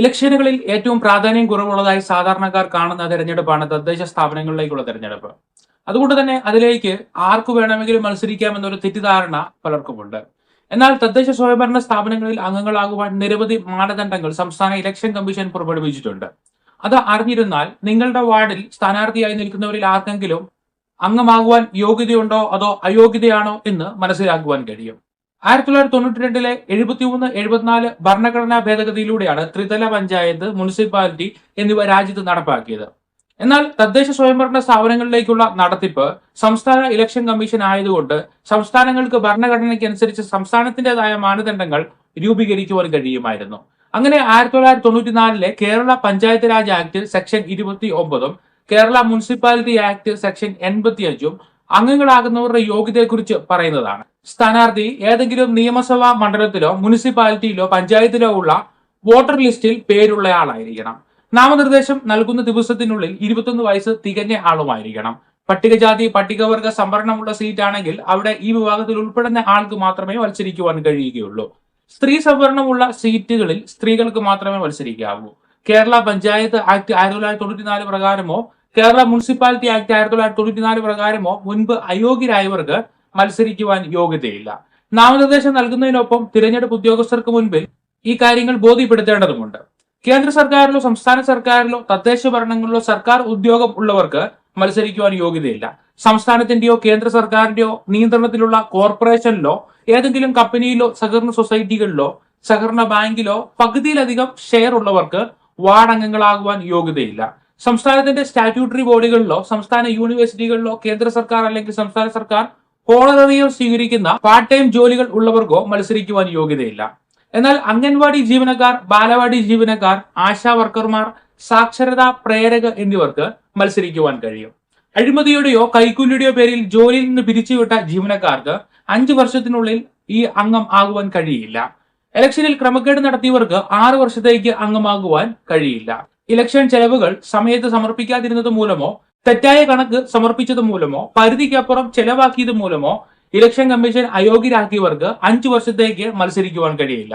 ഇലക്ഷനുകളിൽ ഏറ്റവും പ്രാധാന്യം കുറവുള്ളതായി സാധാരണക്കാർ കാണുന്ന തെരഞ്ഞെടുപ്പാണ് തദ്ദേശ സ്ഥാപനങ്ങളിലേക്കുള്ള തെരഞ്ഞെടുപ്പ്. അതുകൊണ്ട് തന്നെ അതിലേക്ക് ആർക്കു വേണമെങ്കിലും മത്സരിക്കാമെന്നൊരു തെറ്റിദ്ധാരണ പലർക്കുമുണ്ട്. എന്നാൽ തദ്ദേശ സ്വയംഭരണ സ്ഥാപനങ്ങളിൽ അംഗങ്ങളാകുവാൻ നിരവധി മാനദണ്ഡങ്ങൾ സംസ്ഥാന ഇലക്ഷൻ കമ്മീഷൻ പുറപ്പെടുവിച്ചിട്ടുണ്ട്. അത് അറിഞ്ഞിരുന്നാൽ നിങ്ങളുടെ വാർഡിൽ സ്ഥാനാർത്ഥിയായി നിൽക്കുന്നവരിൽ ആർക്കെങ്കിലും അംഗമാകുവാൻ യോഗ്യതയുണ്ടോ അതോ അയോഗ്യതയാണോ എന്ന് മനസ്സിലാക്കുവാൻ കഴിയും. ആയിരത്തി തൊള്ളായിരത്തി തൊണ്ണൂറ്റി രണ്ടിലെ എഴുപത്തിമൂന്ന് എഴുപത്തിനാല് ഭരണഘടനാ ഭേദഗതിയിലൂടെയാണ് ത്രിതല പഞ്ചായത്ത് മുനിസിപ്പാലിറ്റി എന്നിവ രാജ്യത്ത് നടപ്പാക്കിയത്. എന്നാൽ തദ്ദേശ സ്വയംഭരണ സ്ഥാപനങ്ങളിലേക്കുള്ള നടത്തിപ്പ് സംസ്ഥാന ഇലക്ഷൻ കമ്മീഷൻ ആയതുകൊണ്ട് സംസ്ഥാനങ്ങൾക്ക് ഭരണഘടനയ്ക്ക് അനുസരിച്ച് സംസ്ഥാനത്തിന്റേതായ മാനദണ്ഡങ്ങൾ രൂപീകരിക്കുവാൻ കഴിയുമായിരുന്നു. അങ്ങനെ ആയിരത്തി തൊള്ളായിരത്തി തൊണ്ണൂറ്റിനാലിലെ കേരള പഞ്ചായത്ത് രാജ് ആക്ട് സെക്ഷൻ ഇരുപത്തി ഒമ്പതും കേരള മുനിസിപ്പാലിറ്റി ആക്ട് സെക്ഷൻ എൺപത്തിയഞ്ചും അംഗങ്ങളാകുന്നവരുടെ യോഗ്യതയെക്കുറിച്ച് പറയുന്നതാണ്. സ്ഥാനാർത്ഥി ഏതെങ്കിലും നിയമസഭാ മണ്ഡലത്തിലോ മുനിസിപ്പാലിറ്റിയിലോ പഞ്ചായത്തിലോ ഉള്ള വോട്ടർ ലിസ്റ്റിൽ പേരുള്ളയാളായിരിക്കണം. നാമനിർദ്ദേശം നൽകുന്ന ദിവസത്തിനുള്ളിൽ ഇരുപത്തൊന്ന് വയസ്സ് തികഞ്ഞ ആളുമായിരിക്കണം. പട്ടികജാതി പട്ടികവർഗ സംവരണമുള്ള സീറ്റ് ആണെങ്കിൽ അവിടെ ഈ വിഭാഗത്തിൽ ഉൾപ്പെടുന്ന ആൾക്ക് മാത്രമേ മത്സരിക്കുവാൻ കഴിയുകയുള്ളൂ. സ്ത്രീ സംവരണമുള്ള സീറ്റുകളിൽ സ്ത്രീകൾക്ക് മാത്രമേ മത്സരിക്കാവൂ. കേരള പഞ്ചായത്ത് ആക്ട് ആയിരത്തി തൊള്ളായിരത്തി തൊണ്ണൂറ്റിനാല് പ്രകാരമോ കേരള മുനിസിപ്പാലിറ്റി ആക്ട് ആയിരത്തി തൊള്ളായിരത്തി തൊണ്ണൂറ്റിനാല് പ്രകാരമോ മുൻപ് അയോഗ്യരായവർക്ക് മത്സരിക്കുവാൻ യോഗ്യതയില്ല. നാമനിർദ്ദേശം നൽകുന്നതിനൊപ്പം തിരഞ്ഞെടുപ്പ് ഉദ്യോഗസ്ഥർക്ക് മുൻപിൽ ഈ കാര്യങ്ങൾ ബോധ്യപ്പെടുത്തേണ്ടതുണ്ട് കേന്ദ്ര സർക്കാരിലോ സംസ്ഥാന സർക്കാരിലോ തദ്ദേശ ഭരണങ്ങളിലോ സർക്കാർ ഉദ്യോഗം ഉള്ളവർക്ക് മത്സരിക്കുവാൻ യോഗ്യതയില്ല. സംസ്ഥാനത്തിന്റെയോ കേന്ദ്ര സർക്കാരിന്റെയോ നിയന്ത്രണത്തിലുള്ള കോർപ്പറേഷനിലോ ഏതെങ്കിലും കമ്പനിയിലോ സഹകരണ സൊസൈറ്റികളിലോ സഹകരണ ബാങ്കിലോ പകുതിയിലധികം ഷെയർ ഉള്ളവർക്ക് വാർഡ് അംഗങ്ങളാകുവാൻ യോഗ്യതയില്ല. സംസ്ഥാനത്തിന്റെ സ്റ്റാറ്റ്യൂട്ടറി ബോഡികളിലോ സംസ്ഥാന യൂണിവേഴ്സിറ്റികളിലോ കേന്ദ്ര സർക്കാർ അല്ലെങ്കിൽ സംസ്ഥാന സർക്കാർ ഹോണററിയോ സ്വീകരിക്കുന്ന പാർട്ട് ടൈം ജോലികൾ ഉള്ളവർക്കോ മത്സരിക്കുവാൻ യോഗ്യതയില്ല. എന്നാൽ അംഗൻവാടി ജീവനക്കാർ ബാലവാടി ജീവനക്കാർ ആശാ വർക്കർമാർ സാക്ഷരതാ പ്രേരക എന്നിവർക്ക് മത്സരിക്കുവാൻ കഴിയും. അഴിമതിയുടെയോ കൈക്കൂലിയുടെയോ പേരിൽ ജോലിയിൽ നിന്ന് പിരിച്ചുവിട്ട ജീവനക്കാർക്ക് അഞ്ചു വർഷത്തിനുള്ളിൽ ഈ അംഗം ആകുവാൻ കഴിയില്ല. ഇലക്ഷനിൽ ക്രമക്കേട് നടത്തിയവർക്ക് ആറു വർഷത്തേക്ക് അംഗമാകുവാൻ കഴിയില്ല. ഇലക്ഷൻ ചെലവുകൾ സമയത്ത് സമർപ്പിക്കാതിരുന്നത് മൂലമോ തെറ്റായ കണക്ക് സമർപ്പിച്ചത് മൂലമോ പരിധിക്കപ്പുറം ചെലവാക്കിയത് മൂലമോ ഇലക്ഷൻ കമ്മീഷൻ അയോഗ്യരാക്കിയവർക്ക് അഞ്ചു വർഷത്തേക്ക് മത്സരിക്കുവാൻ കഴിയില്ല.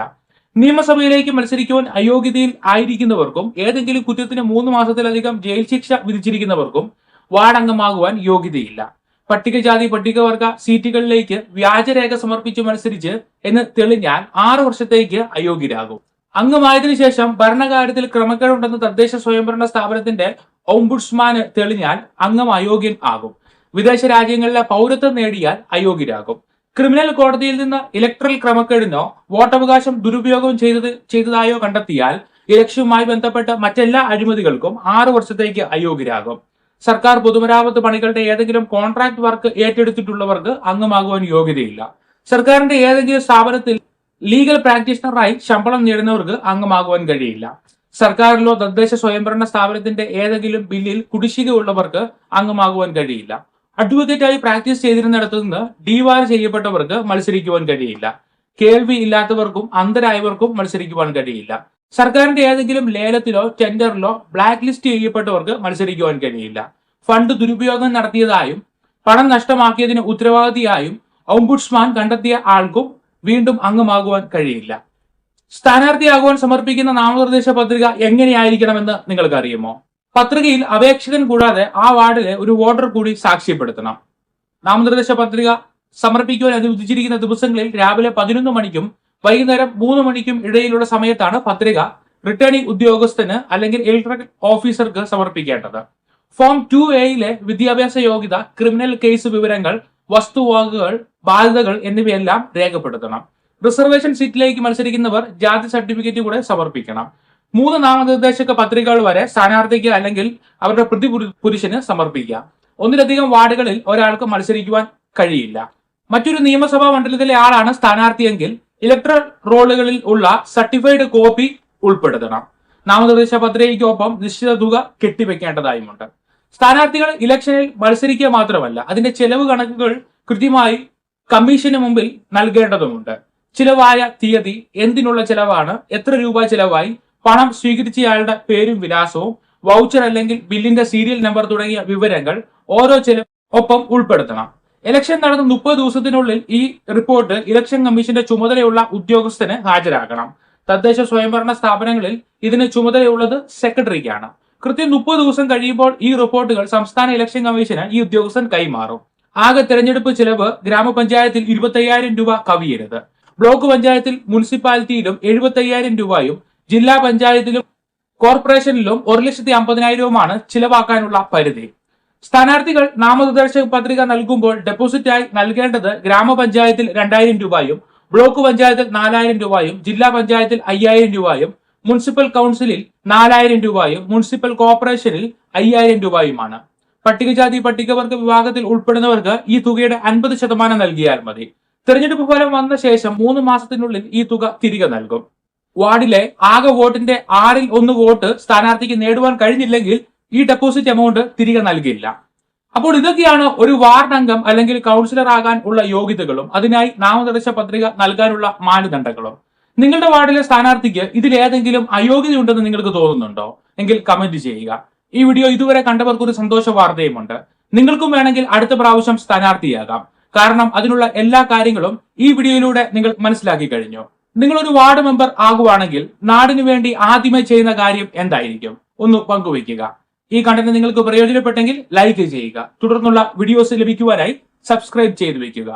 നിയമസഭയിലേക്ക് മത്സരിക്കുവാൻ അയോഗ്യതയിൽ ആയിരിക്കുന്നവർക്കും ഏതെങ്കിലും കുറ്റത്തിന് മൂന്ന് മാസത്തിലധികം ജയിൽ ശിക്ഷ വിധിച്ചിരിക്കുന്നവർക്കും വാർഡ് അംഗമാകുവാൻ യോഗ്യതയില്ല. പട്ടികജാതി പട്ടികവർഗ സീറ്റുകളിലേക്ക് വ്യാജരേഖ സമർപ്പിച്ചു മത്സരിച്ച് എന്ന് തെളിഞ്ഞാൽ ആറു വർഷത്തേക്ക് അയോഗ്യരാകും. അംഗമായതിനു ശേഷം ഭരണകാര്യത്തിൽ ക്രമക്കേടുണ്ടെന്ന് തദ്ദേശ സ്വയംഭരണ സ്ഥാപനത്തിന്റെ ഓംബുഡ്സ്മാന് തെളിഞ്ഞാൽ അംഗം അയോഗ്യൻ ആകും. വിദേശ രാജ്യങ്ങളിലെ പൗരത്വം നേടിയാൽ അയോഗ്യരാകും. ക്രിമിനൽ കോടതിയിൽ നിന്ന് ഇലക്ട്രൽ ക്രമക്കേടിനോ വോട്ടവകാശം ദുരുപയോഗം ചെയ്തത് ചെയ്തതായോ കണ്ടെത്തിയാൽ ഇലക്ഷനുമായി ബന്ധപ്പെട്ട മറ്റെല്ലാ അഴിമതികൾക്കും ആറു വർഷത്തേക്ക് അയോഗ്യരാകും. സർക്കാർ പൊതുമരാമത്ത് പണികളുടെ ഏതെങ്കിലും കോൺട്രാക്ട് വർക്ക് ഏറ്റെടുത്തിട്ടുള്ളവർക്ക് അംഗമാകുവാൻ യോഗ്യതയില്ല. സർക്കാരിന്റെ ഏതെങ്കിലും സ്ഥാപനത്തിൽ ലീഗൽ പ്രാക്ടീഷണറായി ശമ്പളം നേടുന്നവർക്ക് അംഗമാകുവാൻ കഴിയില്ല. സർക്കാരിലോ തദ്ദേശ സ്വയംഭരണ സ്ഥാപനത്തിന്റെ ഏതെങ്കിലും ബില്ലിൽ കുടിശ്ശിക ഉള്ളവർക്ക് അംഗമാകുവാൻ കഴിയില്ല. അഡ്വക്കേറ്റായി പ്രാക്ടീസ് ചെയ്തിരുന്നിടത്തു നിന്ന് ഡിവാർ ചെയ്യപ്പെട്ടവർക്ക് മത്സരിക്കുവാൻ കഴിയില്ല. കേൾവി ഇല്ലാത്തവർക്കും അന്ധരായവർക്കും മത്സരിക്കുവാൻ കഴിയില്ല. സർക്കാരിന്റെ ഏതെങ്കിലും ലേലത്തിലോ ടെൻഡറിലോ ബ്ലാക്ക് ലിസ്റ്റ് ചെയ്യപ്പെട്ടവർക്ക് മത്സരിക്കുവാൻ കഴിയില്ല. ഫണ്ട് ദുരുപയോഗം നടത്തിയതായും പണം നഷ്ടമാക്കിയതിന് ഉത്തരവാദിയായും ഔംബുഡ്സ്മാൻ കണ്ടെത്തിയ ആൾക്കും വീണ്ടും അംഗമാകുവാൻ കഴിയില്ല. സ്ഥാനാർത്ഥിയാകുവാൻ സമർപ്പിക്കുന്ന നാമനിർദ്ദേശ പത്രിക എങ്ങനെയായിരിക്കണമെന്ന് നിങ്ങൾക്ക് അറിയുമോ പത്രികയിൽ അപേക്ഷകൻ കൂടാതെ ആ വാർഡിലെ ഒരു വോട്ടർ കൂടി സാക്ഷ്യപ്പെടുത്തണം. നാമനിർദ്ദേശ പത്രിക സമർപ്പിക്കുവാൻ അനുവദിച്ചിരിക്കുന്ന ദിവസങ്ങളിൽ രാവിലെ പതിനൊന്ന് മണിക്കും വൈകുന്നേരം മൂന്ന് മണിക്കും ഇടയിലുള്ള സമയത്താണ് പത്രിക റിട്ടേണിംഗ് ഉദ്യോഗസ്ഥന് അല്ലെങ്കിൽ ഇലക്ട്രിക് ഓഫീസർക്ക് സമർപ്പിക്കേണ്ടത്. ഫോം ടു എയിലെ വിദ്യാഭ്യാസ യോഗ്യത ക്രിമിനൽ കേസ് വിവരങ്ങൾ വസ്തുവകകൾ ബാധ്യതകൾ എന്നിവയെല്ലാം രേഖപ്പെടുത്തണം. റിസർവേഷൻ സീറ്റിലേക്ക് മത്സരിക്കുന്നവർ ജാതി സർട്ടിഫിക്കറ്റ് കൂടെ സമർപ്പിക്കണം. മൂന്ന് നാമനിർദ്ദേശക പത്രികകൾ വരെ സ്ഥാനാർത്ഥിക്ക് അല്ലെങ്കിൽ അവരുടെ പ്രതി പുരുഷന് സമർപ്പിക്കാം ഒന്നിലധികം വാർഡുകളിൽ ഒരാൾക്ക് മത്സരിക്കുവാൻ കഴിയില്ല. മറ്റൊരു നിയമസഭാ മണ്ഡലത്തിലെ ആളാണ് സ്ഥാനാർത്ഥിയെങ്കിൽ ഇലക്ട്രൽ റോളുകളിൽ ഉള്ള സർട്ടിഫൈഡ് കോപ്പി ഉൾപ്പെടുത്തണം. നാമനിർദ്ദേശ പത്രികയ്ക്കൊപ്പം നിശ്ചിത തുക കെട്ടിവെക്കേണ്ടതായുമുണ്ട്. സ്ഥാനാർത്ഥികൾ ഇലക്ഷനിൽ മത്സരിക്കുക മാത്രമല്ല അതിന്റെ ചെലവ് കണക്കുകൾ കൃത്യമായി കമ്മീഷന് മുമ്പിൽ നൽകേണ്ടതുമുണ്ട്. ചിലവായ തീയതി എന്തിനുള്ള ചിലവാണ് എത്ര രൂപ ചിലവായി പണം സ്വീകരിച്ചയാളുടെ പേരും വിലാസവും വൗച്ചർ അല്ലെങ്കിൽ ബില്ലിന്റെ സീരിയൽ നമ്പർ തുടങ്ങിയ വിവരങ്ങൾ ഓരോ ചെലവ് ഒപ്പം ഉൾപ്പെടുത്തണം. ഇലക്ഷൻ നടന്ന മുപ്പത് ദിവസത്തിനുള്ളിൽ ഈ റിപ്പോർട്ട് ഇലക്ഷൻ കമ്മീഷന്റെ ചുമതലയുള്ള ഉദ്യോഗസ്ഥന് ഹാജരാക്കണം തദ്ദേശ സ്വയംഭരണ സ്ഥാപനങ്ങളിൽ ഇതിന് ചുമതലയുള്ളത് സെക്രട്ടറിക്കാണ് കൃത്യം മുപ്പത് ദിവസം കഴിയുമ്പോൾ ഈ റിപ്പോർട്ടുകൾ സംസ്ഥാന ഇലക്ഷൻ കമ്മീഷന് ഈ ഉദ്യോഗസ്ഥൻ കൈമാറും. ആകെ തെരഞ്ഞെടുപ്പ് ചിലവ് ഗ്രാമപഞ്ചായത്തിൽ ഇരുപത്തയ്യായിരം രൂപ കവിയരുത്. ബ്ലോക്ക് പഞ്ചായത്തിൽ മുനിസിപ്പാലിറ്റിയിലും എഴുപത്തയ്യായിരം രൂപയും ജില്ലാ പഞ്ചായത്തിലും കോർപ്പറേഷനിലും ഒരു ലക്ഷത്തി അമ്പതിനായിരവുമാണ് ചിലവാക്കാനുള്ള പരിധി. സ്ഥാനാർത്ഥികൾ നാമനിർദ്ദേശക പത്രിക നൽകുമ്പോൾ ഡെപ്പോസിറ്റായി നൽകേണ്ടത് ഗ്രാമപഞ്ചായത്തിൽ രണ്ടായിരം രൂപയും ബ്ലോക്ക് പഞ്ചായത്തിൽ നാലായിരം രൂപയും ജില്ലാ പഞ്ചായത്തിൽ അയ്യായിരം രൂപയും മുനിസിപ്പൽ കൗൺസിലിൽ നാലായിരം രൂപയും മുനിസിപ്പൽ കോർപ്പറേഷനിൽ അയ്യായിരം രൂപയുമാണ്. പട്ടികജാതി പട്ടികവർഗ വിഭാഗത്തിൽ ഉൾപ്പെടുന്നവർക്ക് ഈ തുകയുടെ അൻപത് ശതമാനം നൽകിയാൽ മതി. തെരഞ്ഞെടുപ്പ് ഫലം വന്ന ശേഷം മൂന്ന് മാസത്തിനുള്ളിൽ ഈ തുക തിരികെ നൽകും. വാർഡിലെ ആകെ വോട്ടിന്റെ ആറിൽ ഒന്ന് വോട്ട് സ്ഥാനാർത്ഥിക്ക് നേടുവാൻ കഴിഞ്ഞില്ലെങ്കിൽ ഈ ഡെപ്പോസിറ്റ് എമൗണ്ട് തിരികെ നൽകില്ല അപ്പോൾ ഇതൊക്കെയാണ് ഒരു വാർഡ് അംഗം അല്ലെങ്കിൽ കൗൺസിലർ ആകാൻ ഉള്ള യോഗ്യതകളും അതിനായി നാമനിർദ്ദേശ പത്രിക നൽകാനുള്ള മാനദണ്ഡങ്ങളും. നിങ്ങളുടെ വാർഡിലെ സ്ഥാനാർത്ഥിക്ക് ഇതിലേതെങ്കിലും അയോഗ്യതയുണ്ടെന്ന് നിങ്ങൾക്ക് തോന്നുന്നുണ്ടോ? എങ്കിൽ കമന്റ് ചെയ്യുക. ഈ വീഡിയോ ഇതുവരെ കണ്ടവർക്ക് ഒരു സന്തോഷ വാർത്തയുമുണ്ട് നിങ്ങൾക്കും വേണമെങ്കിൽ അടുത്ത പ്രാവശ്യം സ്ഥാനാർത്ഥിയാകാം. കാരണം അതിനുള്ള എല്ലാ കാര്യങ്ങളും ഈ വീഡിയോയിലൂടെ നിങ്ങൾ മനസ്സിലാക്കി കഴിഞ്ഞു. നിങ്ങൾ ഒരു വാർഡ് മെമ്പർ ആകുവാണെങ്കിൽ നാടിനു വേണ്ടി ആദ്യമേ ചെയ്യുന്ന കാര്യം എന്തായിരിക്കും? ഒന്ന് പങ്കുവയ്ക്കുക. ഈ കണ്ടന്റ് നിങ്ങൾക്ക് പ്രയോജനപ്പെട്ടെങ്കിൽ ലൈക്ക് ചെയ്യുക. തുടർന്നുള്ള വീഡിയോസ് ലഭിക്കുവാനായി സബ്സ്ക്രൈബ് ചെയ്തു വെക്കുക.